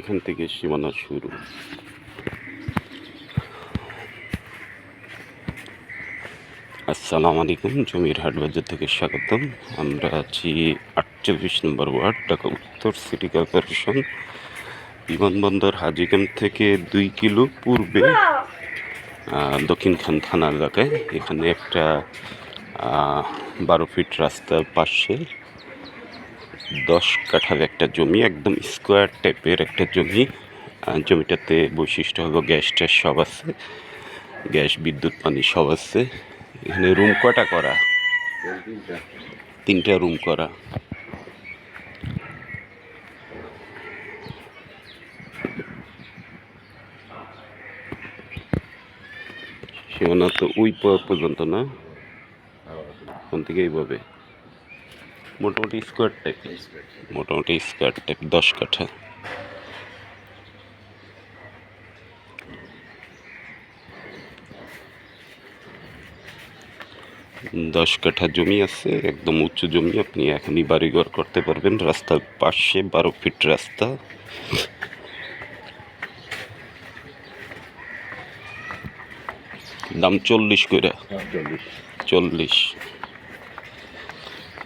এখান থেকে সীমানা শুরু। আসসালামু আলাইকুম জমির হাট বাজার থেকে স্বাগতম। আমরা আছি আটচল্লিশ নম্বর ওয়ার্ড ঢাকা উত্তর সিটি কর্পোরেশন। বিমানবন্দর হাজিগাম থেকে দুই কিলো পূর্বে আহ, দক্ষিণখান থানা এলাকায়। এখানে একটা বারো ফিট রাস্তার পাশে দশ কাঠার একটা জমি, একদম স্কোয়ার টাইপের একটা জমি। জমিটাতে বৈশিষ্ট্য হলো গ্যাস ট্যাস সব আছে, গ্যাস, বিদ্যুৎ, পানি সব আছে। এখানে রুম কটা করা? তিনটা রুম করা। সীমানা তো ওই পর্যন্ত না? ওখান থেকে এইভাবে। মোটামুটি স্কোয়ার টাইপ মোটামুটি স্কোয়ার টাইপ দশ কাঠা। দশ কাঠা জমি আছে একদম উচ্চ জমি। আপনি এখনই বাড়িঘর করতে পারবেন। রাস্তার পাশে বারো ফিট রাস্তা। দাম চল্লিশ করে চল্লিশ।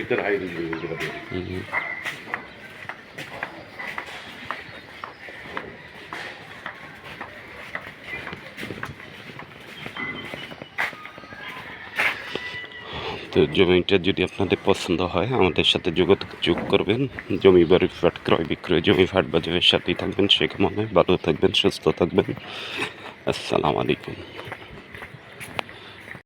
ভিতর হাই। তো জমিটা যদি আপনাদের পছন্দ হয়, আমাদের সাথে যোগাযোগ যোগ করবেন। জমি বাড়ি ফ্ল্যাট ক্রয় বিক্রয়, জমি ফাট বাজারের সাথেই থাকবেন। সেখানে ভালো থাকবেন, সুস্থ থাকবেন। আসসালামু আলাইকুম।